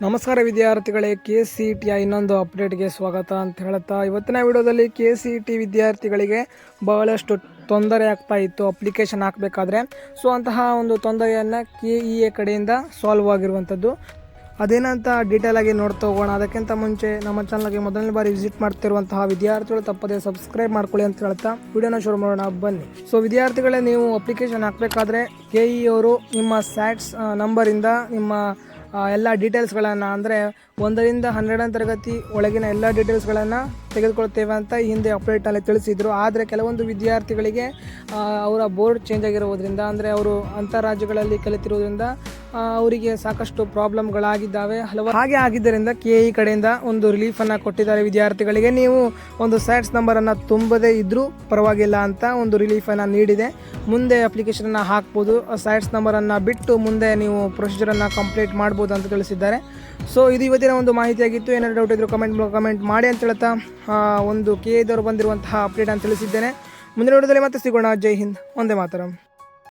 ನಮಸ್ಕಾರ ವಿದ್ಯಾರ್ಥಿಗಳೇ K C ಟಿಯ ಇನ್ನೊಂದು ಅಪ್ಡೇಟ್ಗೆ ಸ್ವಾಗತ ಅಂತ ಹೇಳ್ತಾ, ಇವತ್ತಿನ ವಿಡಿಯೋದಲ್ಲಿ ಕೆ ಸಿ ಟಿ ವಿದ್ಯಾರ್ಥಿಗಳಿಗೆ ಬಹಳಷ್ಟು ತೊಂದರೆ ಆಗ್ತಾ ಇತ್ತು, ಅಪ್ಲಿಕೇಶನ್ ಹಾಕಬೇಕಾದ್ರೆ. ಸೊ, ಅಂತಹ ಒಂದು ತೊಂದರೆಯನ್ನು ಕೆ ಇ ಎ ಕಡೆಯಿಂದ ಸಾಲ್ವ್ ಆಗಿರುವಂಥದ್ದು. ಅದೇನಂತ ಡೀಟೇಲ್ ಆಗಿ ನೋಡ್ತಾ ಹೋಗೋಣ. ಅದಕ್ಕಿಂತ ಮುಂಚೆ ನಮ್ಮ ಚಾನಲ್ಗೆ ಮೊದಲನೇ ಬಾರಿ ವಿಸಿಟ್ ಮಾಡ್ತಿರುವಂತಹ ವಿದ್ಯಾರ್ಥಿಗಳು ತಪ್ಪದೇ ಸಬ್ಸ್ಕ್ರೈಬ್ ಮಾಡ್ಕೊಳ್ಳಿ ಅಂತ ಹೇಳ್ತಾ ವಿಡಿಯೋನ ಶುರು ಮಾಡೋಣ. ಬನ್ನಿ. ಸೊ, ವಿದ್ಯಾರ್ಥಿಗಳೇ, ನೀವು ಅಪ್ಲಿಕೇಶನ್ ಹಾಕಬೇಕಾದ್ರೆ ಕೆ ಇ ಅವರು ನಿಮ್ಮ ಸ್ಯಾಟ್ಸ್ ನಂಬರಿಂದ ನಿಮ್ಮ ಎಲ್ಲ ಡೀಟೇಲ್ಸ್ಗಳನ್ನು ಅಂದರೆ ಒಂದರಿಂದ ಹನ್ನೆರಡನೇ ತರಗತಿ ಒಳಗಿನ ಎಲ್ಲ ಡೀಟೇಲ್ಸ್ಗಳನ್ನು ತೆಗೆದುಕೊಳ್ತೇವೆ ಅಂತ ಹಿಂದೆ ಅಪ್ಡೇಟಲ್ಲಿ ತಿಳಿಸಿದರು. ಆದರೆ ಕೆಲವೊಂದು ವಿದ್ಯಾರ್ಥಿಗಳಿಗೆ ಅವರ ಬೋರ್ಡ್ ಚೇಂಜ್ ಆಗಿರುವುದರಿಂದ ಅಂದರೆ ಅವರು ಅಂತಾರಾಜ್ಯಗಳಲ್ಲಿ ಕಲಿತಿರುವುದರಿಂದ ಆ, ಅವರಿಗೆ ಸಾಕಷ್ಟು ಪ್ರಾಬ್ಲಮ್ಗಳಾಗಿದ್ದಾವೆ. ಹಲವಾರು ಹಾಗೆ ಆಗಿದ್ದರಿಂದ ಕೆ ಇ ಕಡೆಯಿಂದ ಒಂದು ರಿಲೀಫನ್ನು ಕೊಟ್ಟಿದ್ದಾರೆ ವಿದ್ಯಾರ್ಥಿಗಳಿಗೆ. ನೀವು ಒಂದು ಸ್ಯಾಟ್ಸ್ ನಂಬರನ್ನು ತುಂಬದೇ ಇದ್ದರೂ ಪರವಾಗಿಲ್ಲ ಅಂತ ಒಂದು ರಿಲೀಫನ್ನು ನೀಡಿದೆ. ಮುಂದೆ ಅಪ್ಲಿಕೇಶನನ್ನು ಹಾಕ್ಬೋದು. ಸ್ಯಾಟ್ಸ್ ನಂಬರನ್ನು ಬಿಟ್ಟು ಮುಂದೆ ನೀವು ಪ್ರೊಸೀಜರನ್ನು ಕಂಪ್ಲೀಟ್ ಮಾಡ್ಬೋದು ಅಂತ ತಿಳಿಸಿದ್ದಾರೆ. ಸೊ ಇದು ಇವತ್ತಿನ ಒಂದು ಮಾಹಿತಿಯಾಗಿತ್ತು. ಏನಾದರೂ ಡೌಟ್ ಇದ್ದರೂ ಕಮೆಂಟ್ ಕಮೆಂಟ್ ಮಾಡಿ ಅಂತ ಹೇಳ್ತಾ ಒಂದು ಕೆ ಇದ್ದವರು ಬಂದಿರುವಂತಹ ಅಪ್ಡೇಟ್ ಅಂತ ತಿಳಿಸಿದ್ದೇನೆ. ಮುಂದಿನ ವಿಡಿಯೋದಲ್ಲಿ ಮತ್ತೆ ಸಿಗೋಣ. ಜೈ ಹಿಂದ್. ಒಂದೇ ಮಾತರಂ.